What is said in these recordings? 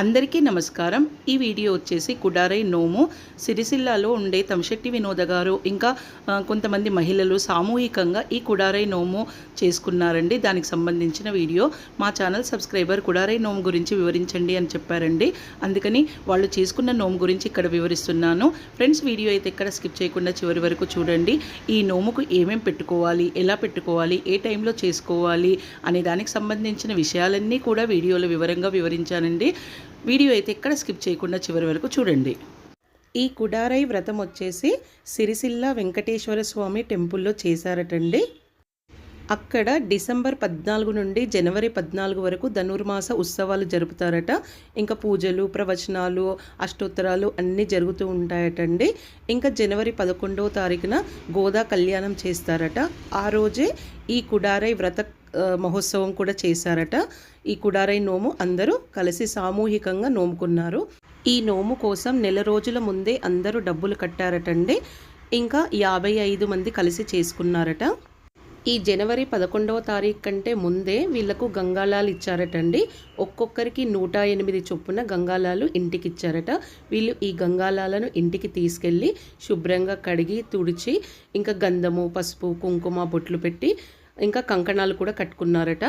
అందరికీ నమస్కారం. ఈ వీడియో వచ్చేసి కుడారై నోము. సిరిసిల్లాలో ఉండే తమశెట్టి వినోద గారు ఇంకా కొంతమంది మహిళలు సామూహికంగా ఈ కుడారై నోము చేసుకున్నారండి. దానికి సంబంధించిన వీడియో మా ఛానల్ సబ్స్క్రైబర్ కుడారై నోము గురించి వివరించండి అని చెప్పారండి. అందుకని వాళ్ళు చేసుకున్న నోము గురించి ఇక్కడ వివరిస్తున్నాను. ఫ్రెండ్స్ వీడియో అయితే ఇక్కడ స్కిప్ చేయకుండా చివరి వరకు చూడండి. ఈ నోముకు ఏమేం పెట్టుకోవాలి ఎలా పెట్టుకోవాలి ఏ టైంలో చేసుకోవాలి అనే దానికి సంబంధించిన విషయాలన్నీ కూడా వీడియోలో వివరంగా వివరించానండి. వీడియో అయితే ఎక్కడ స్కిప్ చేయకుండా చివరి వరకు చూడండి. ఈ కుడారై వ్రతం వచ్చేసి సిరిసిల్ల వెంకటేశ్వర స్వామి టెంపుల్లో చేశారటండి. అక్కడ డిసెంబర్ పద్నాలుగు నుండి జనవరి పద్నాలుగు వరకు ధనుర్మాస ఉత్సవాలు జరుపుతారట. ఇంకా పూజలు ప్రవచనాలు అష్టోత్తరాలు అన్నీ జరుగుతూ ఉంటాయటండి. ఇంకా జనవరి పదకొండవ తారీఖున గోదా కళ్యాణం చేస్తారట. ఆ రోజే ఈ కుడారై వ్రత మహోత్సవం కూడా చేశారట. ఈ కుడారై నోము అందరూ కలిసి సామూహికంగా నోముకున్నారు. ఈ నోము కోసం నెల రోజుల ముందే అందరూ డబ్బులు కట్టారటండి. ఇంకా యాభై ఐదు మంది కలిసి చేసుకున్నారట. ఈ జనవరి పదకొండవ తారీఖు కంటే ముందే వీళ్ళకు గంగాలాలు ఇచ్చారటండి. ఒక్కొక్కరికి నూట ఎనిమిది చొప్పున గంగాలాలు ఇంటికి ఇచ్చారట వీళ్ళు ఈ గంగాలాలను ఇంటికి తీసుకెళ్ళి శుభ్రంగా కడిగి తుడిచి ఇంకా గంధము పసుపు కుంకుమ బొట్లు పెట్టి ఇంకా కంకణాలు కూడా కట్టుకున్నారట.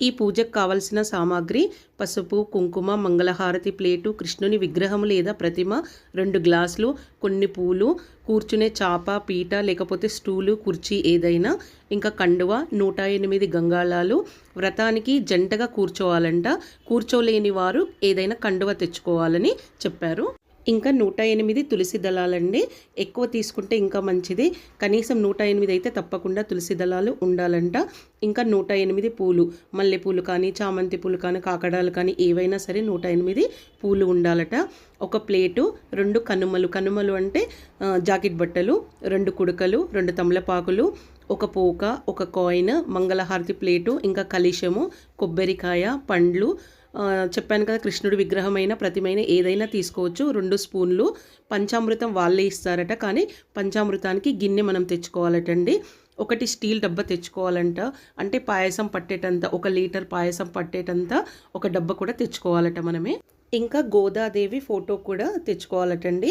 ఈ పూజకు కావలసిన సామాగ్రి పసుపు కుంకుమ మంగళహారతి ప్లేటు కృష్ణుని విగ్రహం లేదా ప్రతిమ రెండు గ్లాసులు కొన్ని పూలు కూర్చునే చాప పీట లేకపోతే స్టూలు కుర్చీ ఏదైనా ఇంకా కండువ నూట ఎనిమిది గంగాళాలు వ్రతానికి జంటగా కూర్చోవాలంట. కూర్చోలేని వారు ఏదైనా కండువ తెచ్చుకోవాలని చెప్పారు. ఇంకా నూట ఎనిమిది తులసి దళాలండి. ఎక్కువ తీసుకుంటే ఇంకా మంచిది. కనీసం నూట ఎనిమిది అయితే తప్పకుండా తులసి దళాలు ఉండాలంట. ఇంకా నూట ఎనిమిది పూలు మల్లెపూలు కానీ చామంతి పూలు కానీ కాకడాలు కానీ ఏవైనా సరే నూట ఎనిమిది పూలు ఉండాలట. ఒక ప్లేటు రెండు కనుమలు కనుమలు అంటే జాకెట్ బట్టలు రెండు కుడకలు రెండు తమలపాకులు ఒక పోక ఒక కాయిన్ మంగళహారతి ప్లేటు ఇంకా కలిశము కొబ్బరికాయ పండ్లు చెప్పాను కదా కృష్ణుడి విగ్రహమైన ప్రతిమైన ఏదైనా తీసుకోవచ్చు. రెండు స్పూన్లు పంచామృతం వాళ్ళే ఇస్తారట. కానీ పంచామృతానికి గిన్నె మనం తెచ్చుకోవాలటండి. ఒకటి స్టీల్ డబ్బా తెచ్చుకోవాలంట. అంటే పాయసం పట్టేటంత ఒక లీటర్ పాయసం పట్టేటంత ఒక డబ్బా కూడా తెచ్చుకోవాలట మనమే. ఇంకా గోదాదేవి ఫోటో కూడా తెచ్చుకోవాలటండి.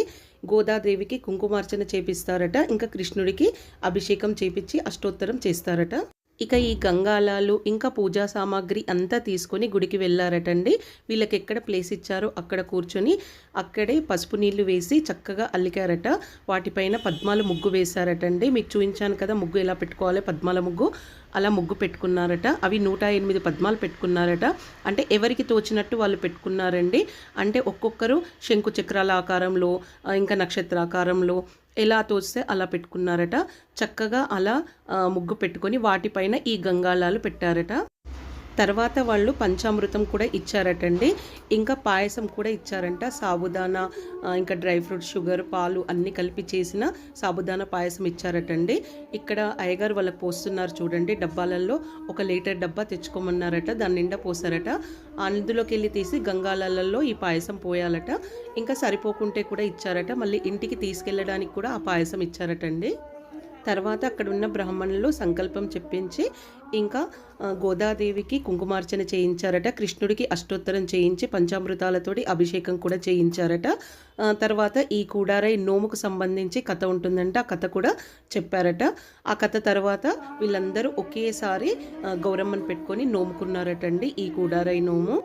గోదాదేవికి కుంకుమార్చన చేపిస్తారట. ఇంకా కృష్ణుడికి అభిషేకం చేపించి అష్టోత్తరం చేస్తారట. ఇక ఈ గంగాలాలు ఇంకా పూజా సామాగ్రి అంతా తీసుకొని గుడికి వెళ్ళారటండి. వీళ్ళకి ఎక్కడ ప్లేస్ ఇచ్చారో అక్కడ కూర్చొని అక్కడే పసుపు నీళ్ళు వేసి చక్కగా అల్లికారట. వాటిపైన పద్మాల ముగ్గు వేశారటండి. మీకు చూపించాను కదా ముగ్గు ఎలా పెట్టుకోవాలి? పద్మాల ముగ్గు. అలా ముగ్గు పెట్టుకున్నారట. అవి నూట ఎనిమిది పద్మాలు పెట్టుకున్నారట. అంటే ఎవరికి తోచినట్టు వాళ్ళు పెట్టుకున్నారండి. అంటే ఒక్కొక్కరు శంకు చక్రాల ఆకారంలో ఇంకా నక్షత్రాకారంలో ఎలా తోస్తే అలా పెట్టుకున్నారట. చక్కగా అలా ఆ, ముగ్గు పెట్టుకొని వాటిపైన ఈ గంగాళాలు పెట్టారట. తర్వాత వాళ్ళు పంచామృతం కూడా ఇచ్చారటండి. ఇంకా పాయసం కూడా ఇచ్చారంట. సాబుదానా ఇంకా డ్రై ఫ్రూట్ షుగర్ పాలు అన్నీ కలిపి చేసిన సాబుదానా పాయసం ఇచ్చారటండి. ఇక్కడ అయ్యగారు వాళ్ళకి పోస్తున్నారు చూడండి. డబ్బాలలో ఒక లీటర్ డబ్బా తెచ్చుకోమన్నారట. దాని నిండా పోసారట. అందులోకి వెళ్ళి తీసి గంగాలలో ఈ పాయసం పోయాలట. ఇంకా సరిపోకుంటే కూడా ఇచ్చారట. మళ్ళీ ఇంటికి తీసుకెళ్ళడానికి కూడా ఆ పాయసం ఇచ్చారటండి. తర్వాత అక్కడ ఉన్న బ్రాహ్మణులు సంకల్పం చెప్పించి ఇంకా గోదాదేవికి కుంకుమార్చన చేయించారట కృష్ణుడికి అష్టోత్తరం చేయించి పంచామృతాలతోటి అభిషేకం కూడా చేయించారట. తర్వాత ఈ కూడారై నోముకు సంబంధించి కథ ఉంటుందంట ఆ కథ కూడా చెప్పారట. ఆ కథ తర్వాత వీళ్ళందరూ ఒకేసారి గౌరమ్మను పెట్టుకొని పెట్టుకొని నోముకున్నారటండి ఈ కూడారై నోము.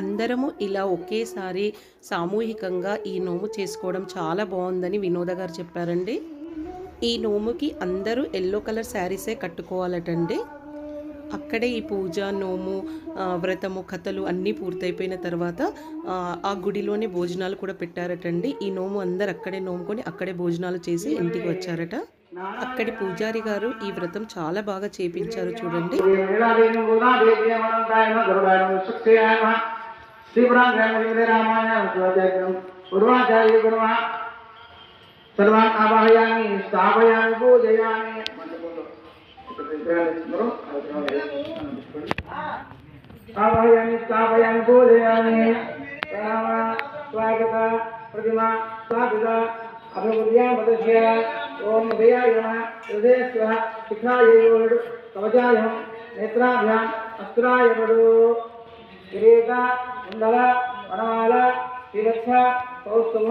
అందరము ఇలా ఒకేసారి సామూహికంగా ఈ నోము చేసుకోవడం చాలా బాగుందని వినోద గారు చెప్పారండి. ఈ నోముకి అందరూ ఎల్లో కలర్ శారీసే కట్టుకోవాలటండి. అక్కడే ఈ పూజ నోము వ్రతము కథలు అన్నీ పూర్తయిపోయిన తర్వాత ఆ, గుడిలోనే భోజనాలు కూడా పెట్టారటండి. ఈ నోము అందరు అక్కడే నోముకొని అక్కడే భోజనాలు చేసి ఇంటికి వచ్చారట. అక్కడి పూజారి గారు ఈ వ్రతం చాలా బాగా చేపించారు చూడండి. सर्वान् आवाहयामि स्थापयामि, पूजयामि। आवाहयामि स्थापयामि, पूजयामि। राम स्वागत, प्रतिमा स्थापित अभिवृद्ध्या मदस्य ओम हृदयाय नमः, हृदय स्व, शिखाय योगडु कवचायं, नेत्राभ्याम्, अस्त्राय बडु किरीट कुण्डल वनमाल तिरच्छ कौस्तुभ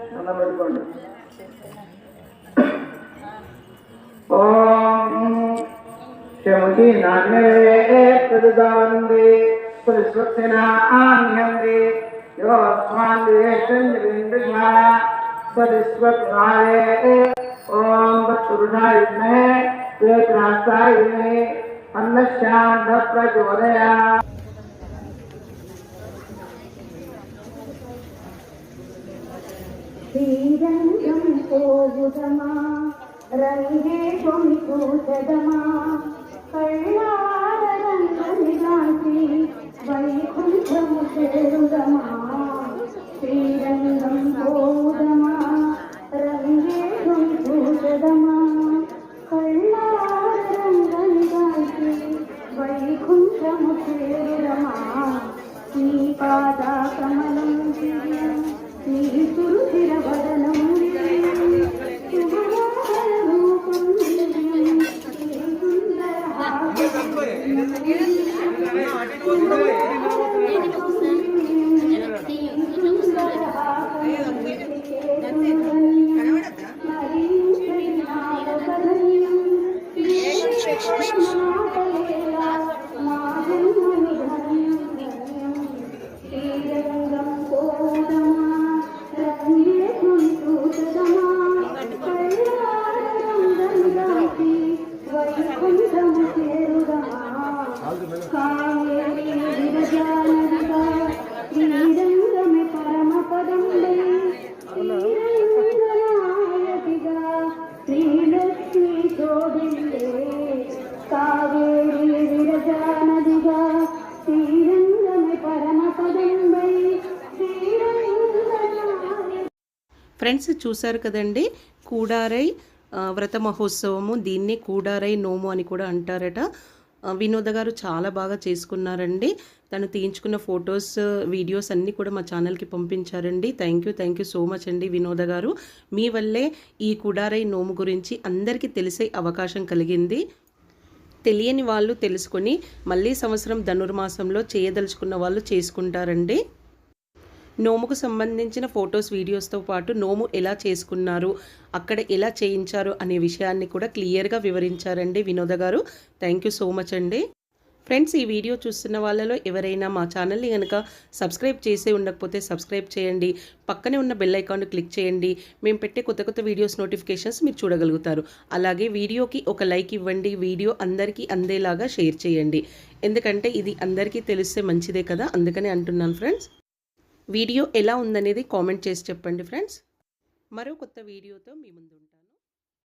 పెట్టుకోండి ఓం శముఖి నాగ్నే ప్రదానందే పరిస్వత్యేన ఆన్యందే యోస్మాందేశంద్రేంద్రియా సరిస్వత్నాయ ఓం వత్తురుణాయ విద్మహే వేత్రాస్తాయ విద్మహే అన్నశాంత శ్రీరంగం పోగుదమా రంగే కొమి కూతదమా కళ్ళారంగని గాంచి వైకుంఠము చేరుదమా? శ్రీరంగం పోగుదమా రంగే కొమి కూతదమా కళ్ళారంగని గాంచి వైకుంఠము చేరుదమా? నీ పాద కమలం దివ్యం నీ సురుచిర ఫ్రెండ్స్ చూశారు కదండి కూడారై వ్రత మహోత్సవము దీన్ని కూడారై నోము అని కూడా అంటారట. వినోద గారు చాలా బాగా చేసుకున్నారండి. తను తీయించుకున్న ఫొటోస్ వీడియోస్ అన్నీ కూడా మా ఛానల్కి పంపించారండి. Thank you thank you so much అండి వినోద గారు. మీ వల్లే ఈ కుడారై నోము గురించి అందరికీ తెలిసే అవకాశం కలిగింది. తెలియని వాళ్ళు తెలుసుకొని మళ్ళీ సంవత్సరం ధనుర్మాసంలో చేయదలుచుకున్న వాళ్ళు చేసుకుంటారండి. నోముకు సంబంధించిన ఫొటోస్ వీడియోస్తో పాటు నోము ఎలా చేసుకున్నారు అక్కడ ఎలా చేయించారు అనే విషయాన్ని కూడా క్లియర్గా వివరించారండి వినోద గారు. థ్యాంక్ యూ సో మచ్ అండి. ఫ్రెండ్స్ ఈ వీడియో చూస్తున్న వాళ్ళలో ఎవరైనా మా ఛానల్ని కనుక సబ్స్క్రైబ్ చేసే ఉండకపోతే సబ్స్క్రైబ్ చేయండి. పక్కనే ఉన్న బెల్ ఐకాన్ క్లిక్ చేయండి. మేము పెట్టే కొత్త కొత్త వీడియోస్ నోటిఫికేషన్స్ మీరు చూడగలుగుతారు. అలాగే వీడియోకి ఒక లైక్ ఇవ్వండి. వీడియో అందరికీ అందేలాగా షేర్ చేయండి. ఎందుకంటే ఇది అందరికీ తెలిస్తే మంచిదే కదా? అందుకని అంటున్నాను ఫ్రెండ్స్. వీడియో ఎలా ఉందనేది కామెంట్ చేసి చెప్పండి ఫ్రెండ్స్. మరో కొత్త వీడియోతో మీ ముందు